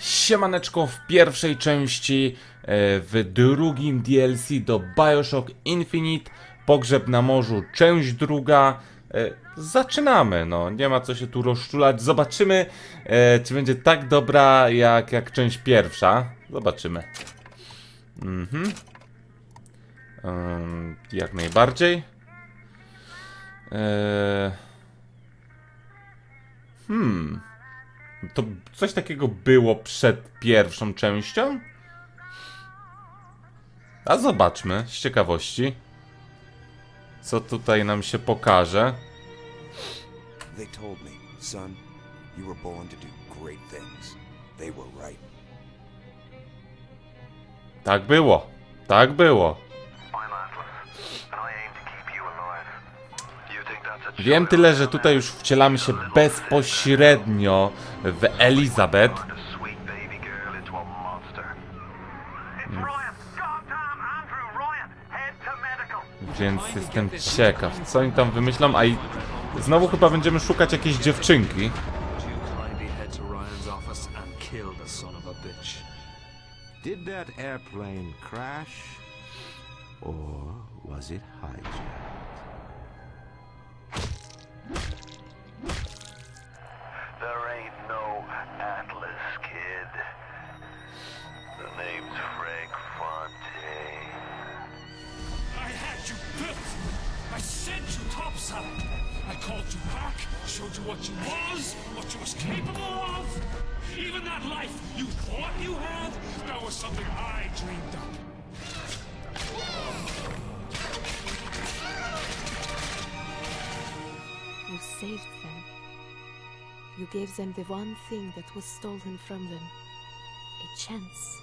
Siemaneczko w pierwszej części, e, w drugim DLC do Bioshock Infinite, Pogrzeb na morzu, część druga. E, Zaczynamy, no, nie ma co się tu rozczulać. Zobaczymy, e, czy będzie tak dobra jak, jak część pierwsza. Zobaczymy. Mhm. Ym, jak najbardziej. E, Hmm. To coś takiego było przed pierwszą częścią? A zobaczmy, z ciekawości. Co tutaj nam się pokaże. They told me, son, you were born to do great things. They were right. Tak było. Tak było. Wiem tyle, że tutaj już wcielamy się bezpośrednio w Elizabeth. Więc jestem ciekaw, co oni tam wymyślą, a i znowu chyba będziemy szukać jakiejś dziewczynki. Did that airplane crash? Or was it hijacked? There ain't no Atlas, kid. The name's Frank Fontaine. I had you built. I sent you topside. I called you back, showed you what you was, what you was capable of. Even that life you thought you had, that was something I dreamed up. You saved them. You gave them the one thing that was stolen from them a chance.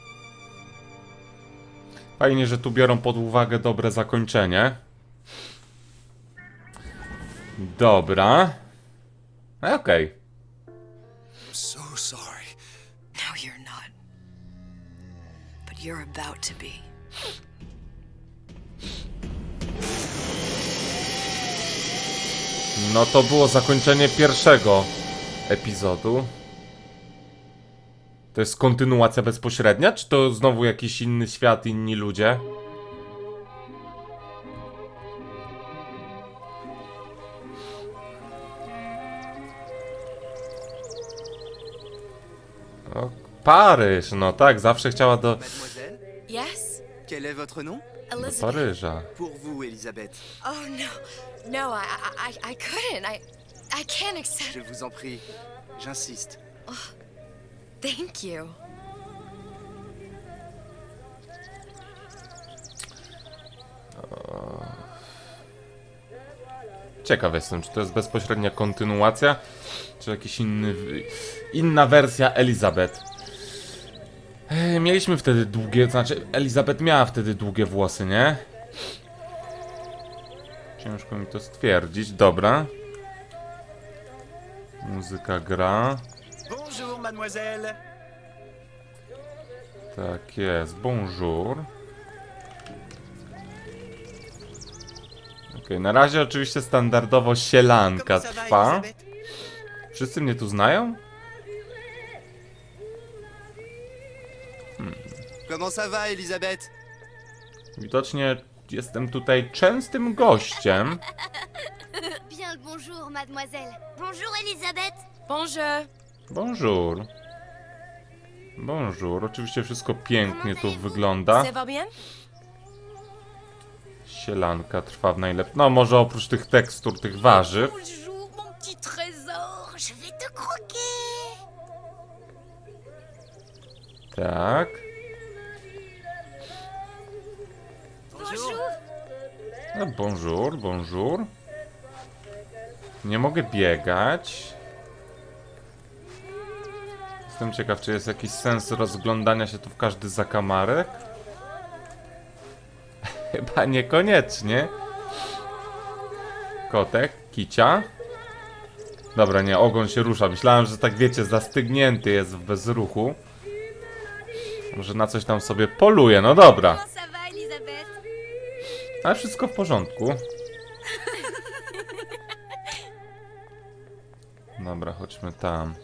Fajnie, że tu biorą pod uwagę dobre zakończenie. Dobra. E, Okej. So sorry. No, you're not. But you're about to be. No to było zakończenie pierwszego epizodu. To jest kontynuacja bezpośrednia, czy to znowu jakiś inny świat, inni ludzie? O, Paryż, no tak, zawsze chciała do, Mademoiselle, Yes? quel est votre nom do Elizabeth. Paryża. Pour vous, Elisabeth. Oh, no. No, I, I, I, I couldn't. I, I can't accept. Je vous en prie. J'insiste. Thank you. Ciekaw jestem, czy to jest bezpośrednia kontynuacja, czy jakiś inny, inna wersja Elizabeth. Mieliśmy wtedy długie, znaczy Elizabeth miała wtedy długie włosy, nie? Ciężko mi to stwierdzić, dobra. Muzyka gra. Bonjour, mademoiselle. Tak jest, bonjour. Okej, na razie oczywiście standardowo sielanka trwa. Wszyscy mnie tu znają? Comment ça va, Elisabeth Widocznie jestem tutaj częstym gościem. Bonjour, mademoiselle. Bonjour, Elisabeth. Bonjour. Bonjour. Bonjour. Oczywiście wszystko pięknie tu wygląda. Ça va bien? Sielanka trwa w najlepszym. No, może oprócz tych tekstur, tych warzyw. Bonjour, mon petit trésor. Je vais te croquer. Tak. Bonjour. No, bonjour, bonjour. Nie mogę biegać. Jestem ciekaw, czy jest jakiś sens rozglądania się tu w każdy zakamarek? Chyba niekoniecznie. Kotek, kicia. Dobra, nie, ogon się rusza. Myślałem, że tak wiecie, zastygnięty jest w bezruchu. Może na coś tam sobie poluje, no dobra. Ale wszystko w porządku. Chodźmy tam.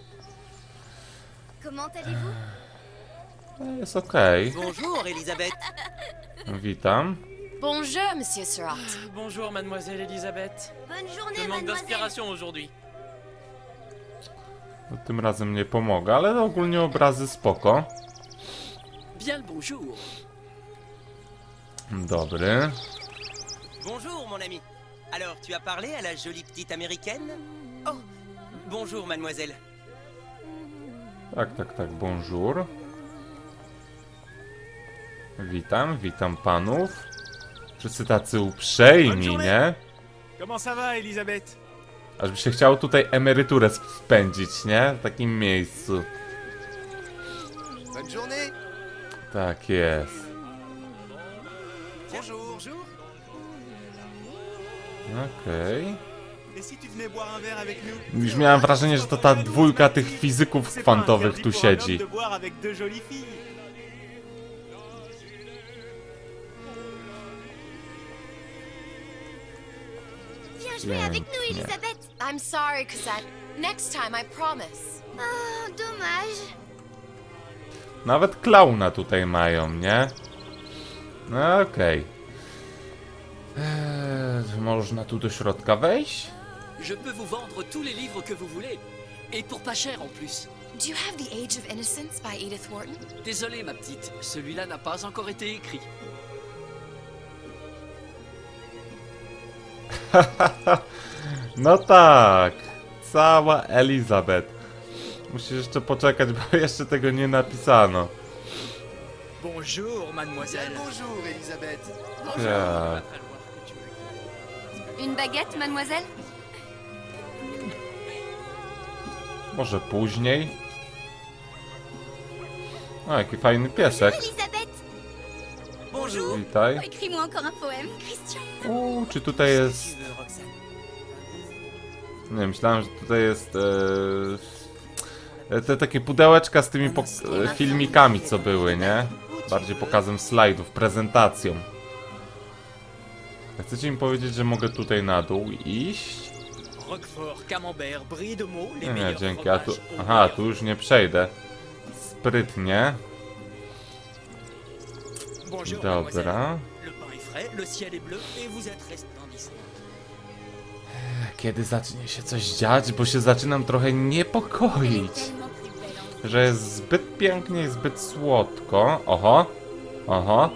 Comment allez-vous E, Jest okej. Bonjour, Elisabeth. Witam. Bonjour, Monsieur Surratt. Bonjour, mademoiselle Elisabeth. Bonne Je journée, manque mademoiselle. d'inspiration aujourd'hui. No, tym razem nie pomogę, ale ogólnie obrazy spoko. Bien le bonjour. Dobry. Bonjour, mon ami. Alors, tu as parlé à la jolie petite américaine Oh, bonjour, mademoiselle. Tak, tak, tak, bonjour. Witam, witam panów. Wszyscy tacy uprzejmi, nie? Comment ça va, Elisabeth Aż by się chciało tutaj emeryturę spędzić, nie? W takim miejscu. Bonne journée. Tak jest. Bonjour. Bonjour. Okej. Już miałem wrażenie, że to ta dwójka tych fizyków kwantowych tu siedzi. avec nous. I'm sorry, Cosette. Next time, I promise. Oh, dommage. Nawet klauna tutaj mają, nie? No okej. Eee, można tu do środka wejść? Je peux vous vendre tous les livres que vous voulez. Et pour pas cher en plus. Do you have The Age of Innocence by Edith Wharton? Désolé, ma petite, celui-là n'a pas encore été écrit. No tak. Cała Elizabeth. Musisz jeszcze poczekać, bo jeszcze tego nie napisano. Bonjour, mademoiselle. Bonjour, Elisabeth. Tak. Une baguette, mademoiselle? Może później? O, jaki fajny piesek. Bonjour. Witaj. Uuu, czy tutaj jest... Nie, myślałem, że tutaj jest... E... Te takie pudełeczka z tymi e, filmikami, co były, nie? Bardziej pokazem slajdów, prezentacją. Chcecie mi powiedzieć, że mogę tutaj na dół iść? Roquefort, camembert, brie de meaux, les Nie, meilleurs dzięki. A tu... fromages au Aha, meilleur tu już nie przejdę. Sprytnie. Bonjour, Dobra. mademoiselle. Le pain est frais, le ciel est bleu et vous êtes resplendissante. Kiedy zacznie się coś dziać, bo się zaczynam trochę niepokoić. Że jest zbyt pięknie i zbyt słodko. Oho. Oho.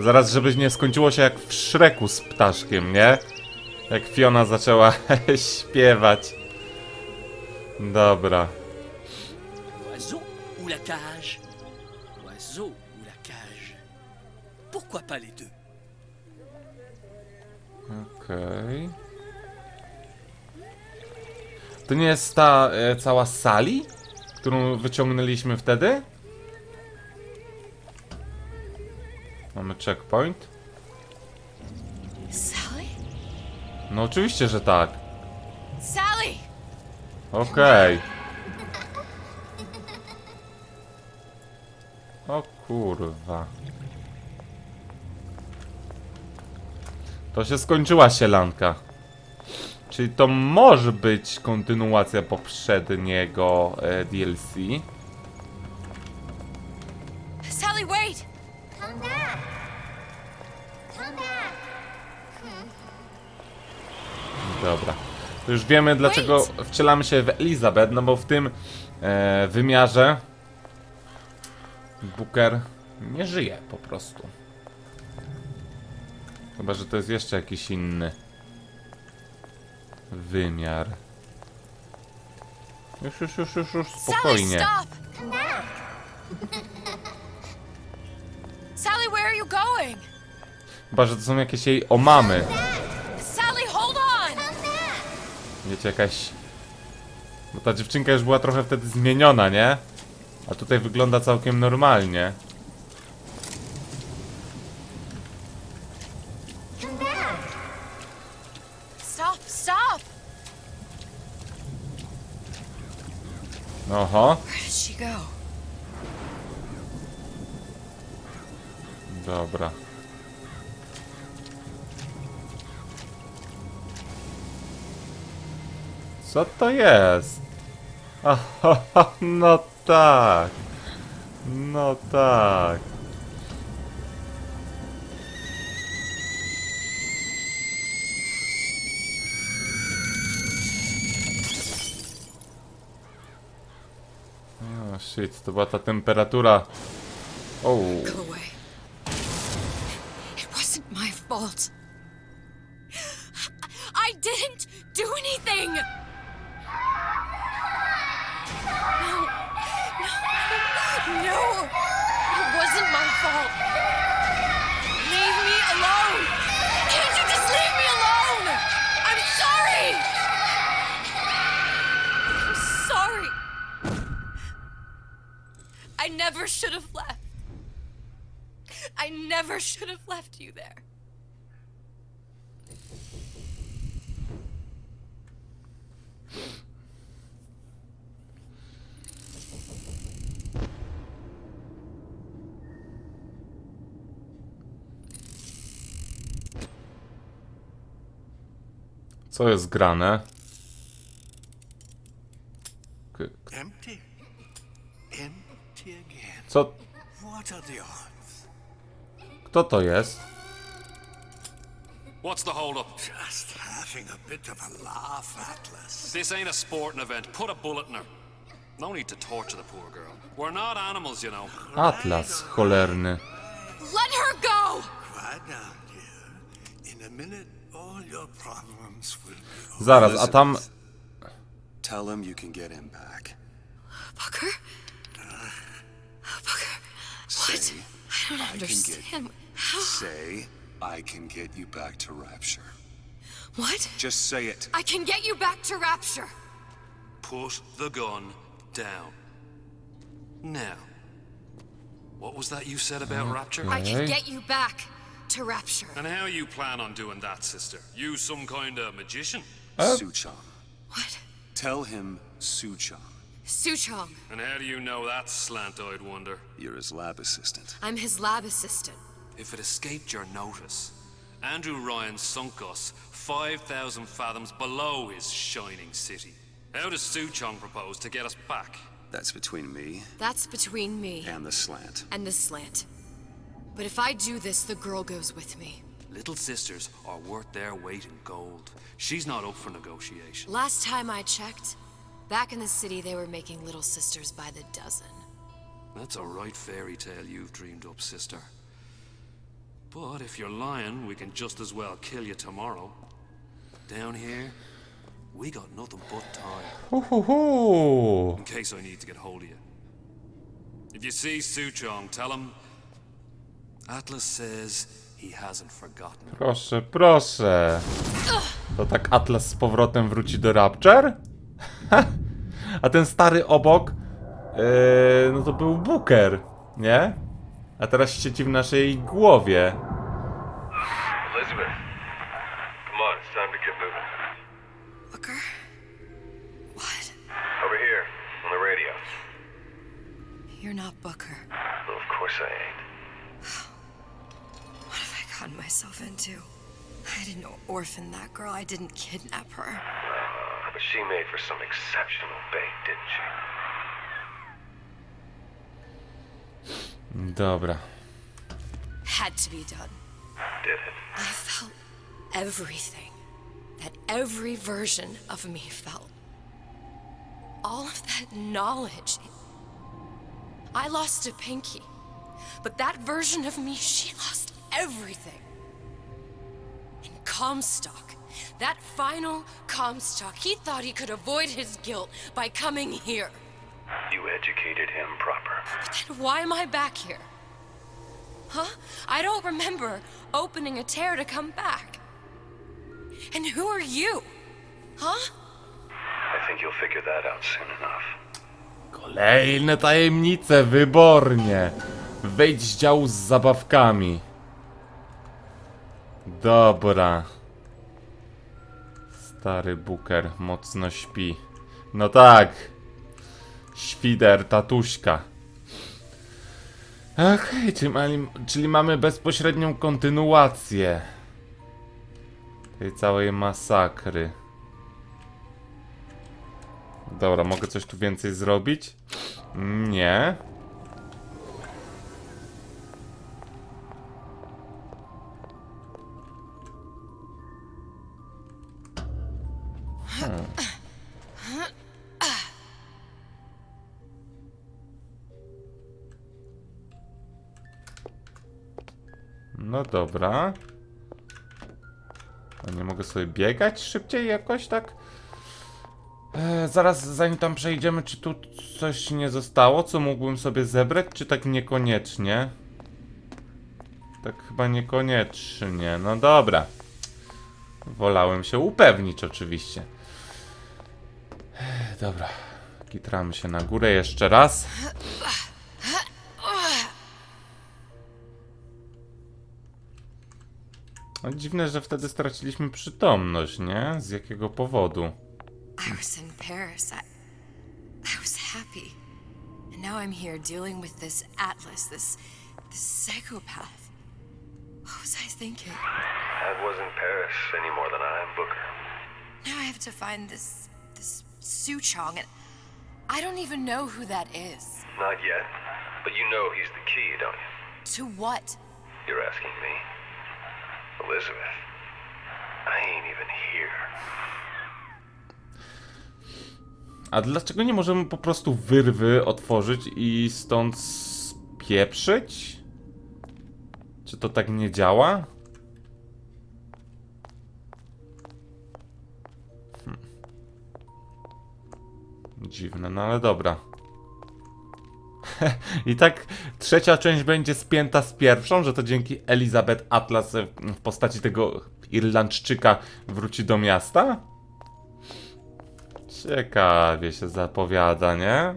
Zaraz, żeby nie skończyło się jak w Szreku z ptaszkiem, nie? Jak Fiona zaczęła śpiewać. Dobra. Oiseau ou la cage Oiseau ou la cage Pourquoi pas les deux Okej. To nie jest ta e, cała sali, którą wyciągnęliśmy wtedy? Mamy checkpoint. Sally? No oczywiście, że tak. Sally! Okej. O kurwa. To się skończyła sielanka. Czyli to może być kontynuacja poprzedniego e, DLC. To już wiemy dlaczego wcielamy się w Elizabeth, no bo w tym e, wymiarze Booker nie żyje po prostu. Chyba, że to jest jeszcze jakiś inny wymiar. Już, już, już, już, już, Sally, spokojnie. Sally, where are you going? Chyba, że to są jakieś jej omamy. Wiecie, jakaś... Bo ta dziewczynka już była trochę wtedy zmieniona, nie? A tutaj wygląda całkiem normalnie. Stop, stop! Oho. Co to jest? Aha, no tak. No tak. O shit, to była ta temperatura. O, co jest grane? K- Empty. Empty again. Co, What are the odds? kto to jest? What's the holdup? Just having a bit of a laugh, Atlas. This ain't a sporting event. Put a bullet in her. No need to torture the poor girl. We're not animals, you know. Atlas cholerny. Let her go! Quiet down, dear. In a minute, all your problems will be over. Zaraz, a tam... Tell him you can get him back. Booker? Booker, Say, I don't I can get- understand. How? say, I can get you back to Rapture. What? Just say it. I can get you back to Rapture. Put the gun down. Now. What was that you said about Rapture? I can get you back to Rapture. And how you plan on doing that, sister? You some kind of magician? Uh. Suchong. What? Tell him Suchong. Suchong. And how do you know that, slant-eyed wonder? You're his lab assistant. I'm his lab assistant. If it escaped your notice, Andrew Ryan sunk us 5,000 fathoms below his shining city. How does Suchong propose to get us back? That's between me That's between me and the slant. and the slant. But if I do this, the girl goes with me. Little sisters are worth their weight in gold. She's not up for negotiation. Last time I checked, back in the city, they were making little sisters by the dozen. That's a right fairy tale you've dreamed up, sister. But if you're lying, we can just as well kill you tomorrow. Down here, we got nothing but time. Hu, hu, hu. in case I need to get hold of you. If you see Suchong, tell him Atlas says he hasn't forgotten. Proszę, proszę. To tak Atlas z powrotem wróci do Rapture? A ten stary obok, yy, no to był Booker, nie? A teraz siedzi w naszej głowie. Elizabeth, come on, it's time to get moving. Booker? What? Over here, on the radio. You're not Booker. Well, of course I ain't. What I gotten myself into? I didn't orphan that girl. I didn't kidnap her. But she made for some exceptional bait, didn't she? Dobra. Had to be done. Did it? I felt everything that every version of me felt. All of that knowledge. I lost a pinky, but that version of me, she lost everything. And Comstock, that final Comstock, he thought he could avoid his guilt by coming here. You educated him proper. But then why am I back here? Huh? I don't remember opening a tear to come back. And who are you? Huh? I think you'll figure that out soon enough. Kolejne tajemnice, wybornie. Wejdź z działu z zabawkami. Dobra. Stary Booker mocno śpi. No tak. Świder, tatuśka. Okej, czyli, mali- czyli mamy bezpośrednią kontynuację tej całej masakry. Dobra, mogę coś tu więcej zrobić? Nie. No dobra. A nie mogę sobie biegać szybciej jakoś tak? E, zaraz zanim tam przejdziemy, czy tu coś nie zostało, co mógłbym sobie zebrać, czy tak niekoniecznie? Tak chyba niekoniecznie. No dobra. Wolałem się upewnić oczywiście. E, Dobra. Kitramy się na górę jeszcze raz. No, dziwne, że wtedy straciliśmy przytomność, nie? Z jakiego powodu? I was in Paris. I, I was happy. And now I'm here dealing with this Atlas, this, this psychopath. What was I thinking? That wasn't Paris any more than I am Booker. Now I have to find this, this Su Chong, and I don't even know who that is. Not yet. But you know he's the key, don't you? To what? You're asking me? Elizabeth. I ain't even here. A dlaczego nie możemy po prostu wyrwy otworzyć i stąd spieprzyć? Czy to tak nie działa? Hmm. Dziwne, no ale dobra. I tak trzecia część będzie spięta z pierwszą, że to dzięki Elizabeth Atlas w postaci tego Irlandczyka wróci do miasta? Ciekawie się zapowiada, nie?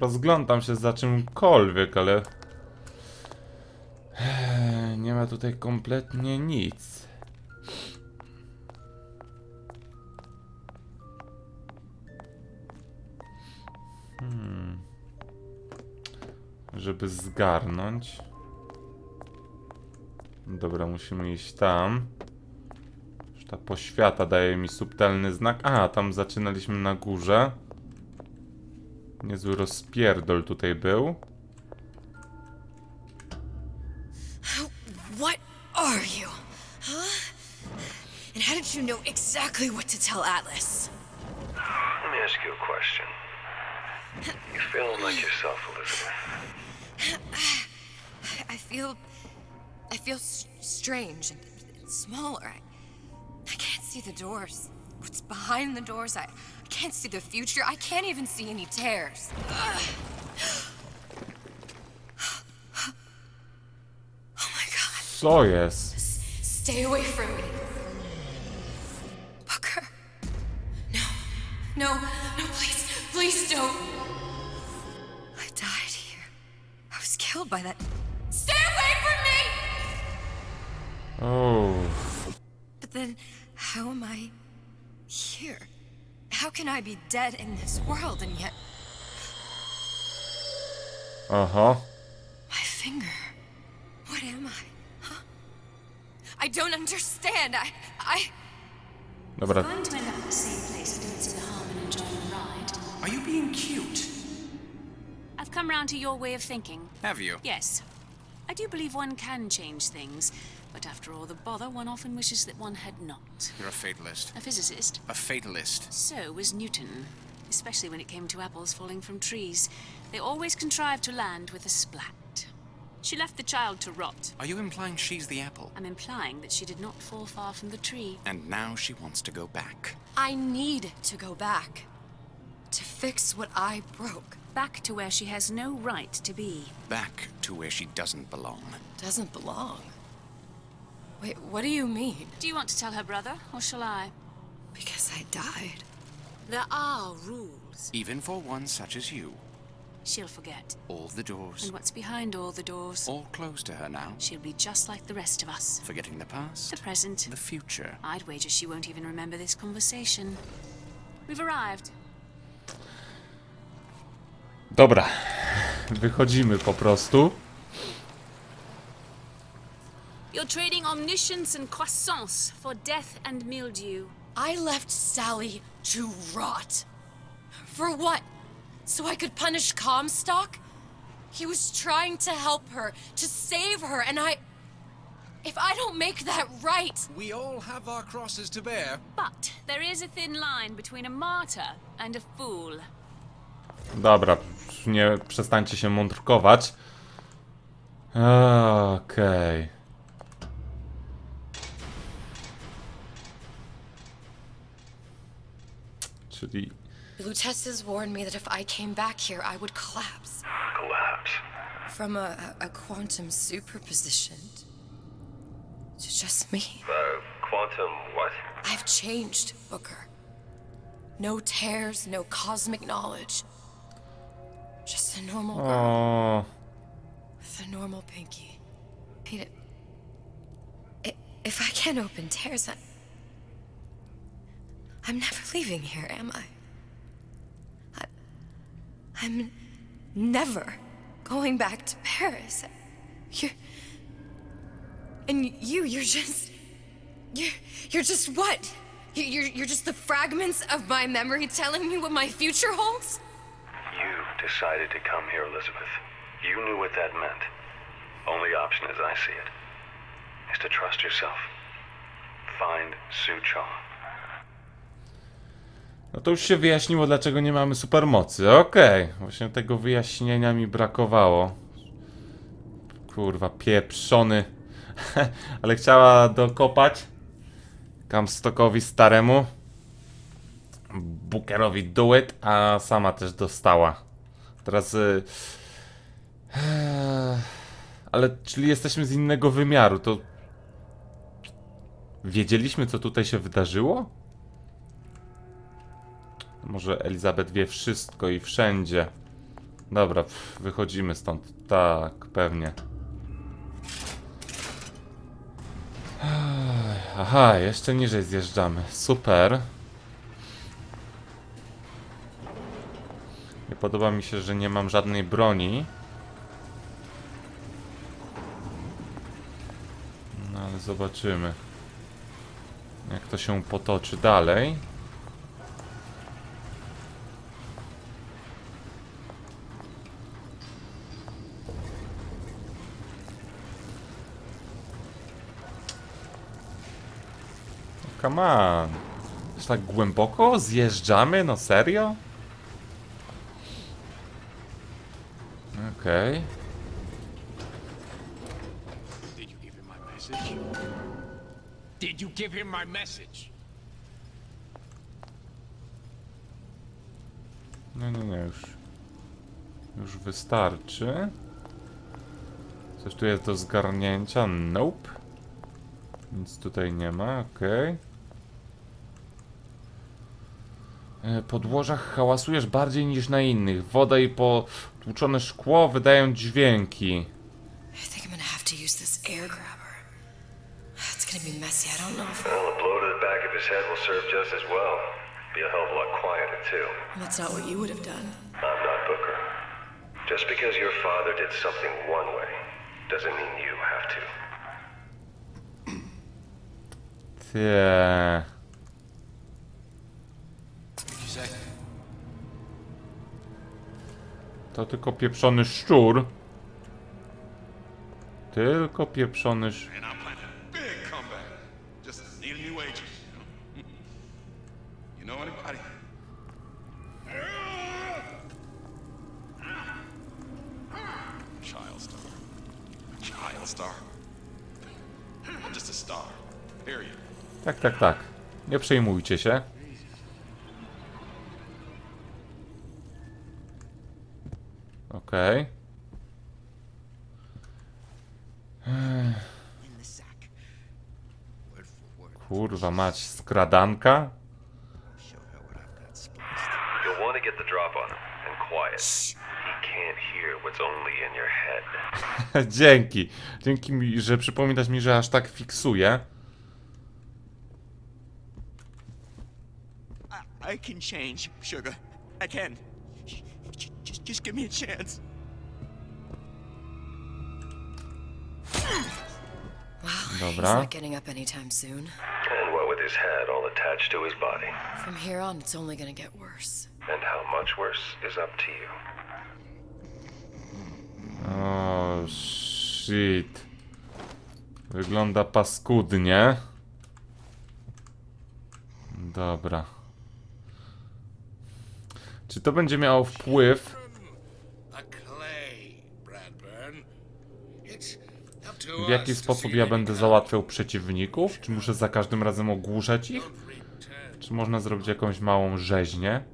Rozglądam się za czymkolwiek, ale... Nie ma tutaj kompletnie nic. Żeby zgarnąć. Dobra, musimy iść tam. Już Ta poświata daje mi subtelny znak. A, tam zaczynaliśmy na górze. Niezły rozpierdol tutaj był. What are you? Huh? And how did you know exactly what to tell Atlas? Let me ask you a question. You feeling like yourself, Elizabeth? I feel. I feel s- strange and, and smaller. I, I can't see the doors. What's behind the doors? I, I can't see the future. I can't even see any tears. Oh my god. Co jest? Stay away from me. Booker. No. No. No, please. Please don't. Killed by that. Stay away from me! Oh. But then, how am I here? How can I be dead in this world and yet Uh huh. my finger? What am I? Huh? I don't understand. I. I. Dobra, come round to your way of thinking. Have you? Yes. I do believe one can change things, but after all the bother, one often wishes that one had not. You're a fatalist. A physicist. A fatalist. So was Newton, especially when it came to apples falling from trees. They always contrived to land with a splat. She left the child to rot. Are you implying she's the apple? I'm implying that she did not fall far from the tree. And now she wants to go back. I need to go back. To fix what I broke. Back to where she has no right to be. Back to where she doesn't belong. Doesn't belong. Wait, what do you mean? Do you want to tell her brother, or shall I? Because I died. There are rules. Even for one such as you. She'll forget. All the doors. And what's behind all the doors? All closed to her now. She'll be just like the rest of us. Forgetting the past. The present. The future. I'd wager she won't even remember this conversation. We've arrived. Dobra. Wychodzimy po prostu. You're trading omniscience and croissance for death and mildew. I left Sally to rot. For what? So I could punish Comstock? He was trying to help her, to save her, and I. If I don't make that right, We all have our crosses to bear. But there is a thin line between a martyr and a fool. Dobra, nie przestańcie się mądrkować. Okej. Czyli Lutesses warned me that if I came back here, I would collapse. Collapse. From a, a, a quantum superposition to just me. Uh, quantum what? I've changed, Booker. No tears, no cosmic knowledge. Just a normal girl o, with a normal pinky. It. I- If I can't open tears, I, I'm never leaving here, am I? I? I'm never going back to Paris. You're. And you, you're just. You're, you're just what? You're, you're just the fragments of my memory telling me what my future holds? Decided to come here, Elizabeth. You knew what that meant. Only option, as I see it, is to trust yourself. Find Sue Chong. no to już się wyjaśniło, dlaczego nie mamy supermocy. Okej, właśnie tego wyjaśnienia mi brakowało. Kurwa, pieprzony. Ale chciała dokopać Kamstokowi staremu. Bookerowi duet, a sama też dostała. Teraz. Y... Ale czyli jesteśmy z innego wymiaru, to. Wiedzieliśmy, co tutaj się wydarzyło? Może Elizabeth wie wszystko i wszędzie. Dobra, pff, wychodzimy stąd. Tak, pewnie. Aha, jeszcze niżej zjeżdżamy. Super. Podoba mi się, że nie mam żadnej broni. No ale zobaczymy. Jak to się potoczy dalej. Come on. Tak głęboko zjeżdżamy? No serio? Okej. Did you give him my message? Did you give him my message? No nie, nie, już. Już wystarczy. Coś tu jest do zgarnięcia? Nope. Nic tutaj nie ma, okej. E, Podłożach hałasujesz bardziej niż na innych. Woda i potłuczone szkło wydają dźwięki. I think I'm gonna have to use this air grabber. It's gonna be messy. I don't know if. Well, a blow to the back of his head will serve just as well. Be a hell of a lot quieter, too. That's not what you would have done. I'm not Booker. Just because your father did something one way doesn't mean you have to. To tylko pieprzony szczur. Tylko pieprzony szczur. And I'm planning a big comeback. Just need a new agent. You know, you know anybody? Child star. Child star. I'm just a star. Period. Tak, tak, tak. Nie przejmujcie się. Okej. In the sack. Word for word. Kurwa mać, skradanka? Show her what I've got spliced. You'll want to get the drop on him, and quiet. He can't hear what's only in your head. Dzięki. Dzięki mi, że przypominasz mi, że aż tak fiksuje. I, can change, sugar. I can. Just, just give me a chance. He's Dobra. not getting up anytime soon. And what with his head all attached to his body. From here on, it's only gonna get worse. And how much worse is up to you. O, shit. Wygląda paskudnie. Dobra. Czy to będzie miało wpływ? A clay, Bradburn. It's up to W jaki sposób ja będę załatwiał przeciwników? Czy muszę za każdym razem ogłuszać ich? Czy można zrobić jakąś małą rzeźnię?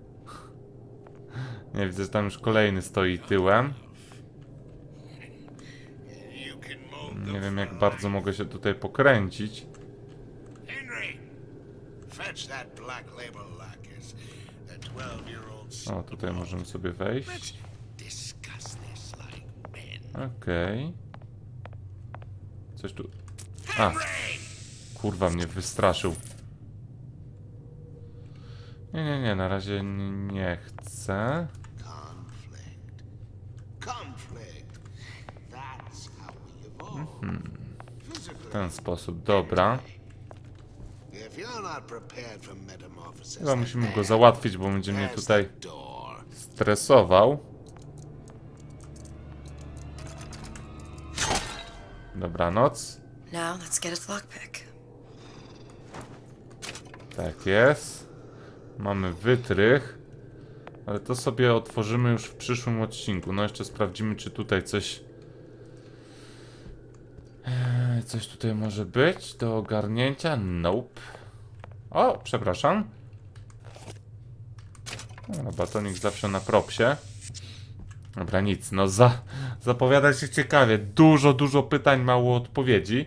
Nie widzę, że tam już kolejny stoi tyłem. Nie wiem, jak bardzo mogę się tutaj pokręcić. Henry, fetch that black label lacquers. The 12-year-old O, tutaj możemy sobie wejść. Okej. Coś tu... A! Kurwa, mnie wystraszył. Nie, nie, nie, na razie nie chcę. Mhm. W ten sposób, dobra. Chyba musimy go załatwić, bo będzie mnie tutaj stresował. Dobranoc. Now, let's get its lockpick. Tak jest. Mamy wytrych. Ale to sobie otworzymy już w przyszłym odcinku. No jeszcze sprawdzimy, czy tutaj coś... Eee, Coś tutaj może być do ogarnięcia? Nope. O, przepraszam. No, batonik zawsze na propsie. Dobra, nic. No za, zapowiada się ciekawie. Dużo, dużo pytań, mało odpowiedzi.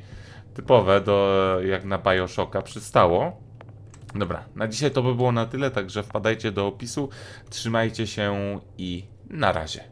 Typowe do jak na Bioshocka przystało. Dobra, na dzisiaj to by było na tyle, także wpadajcie do opisu, trzymajcie się i na razie.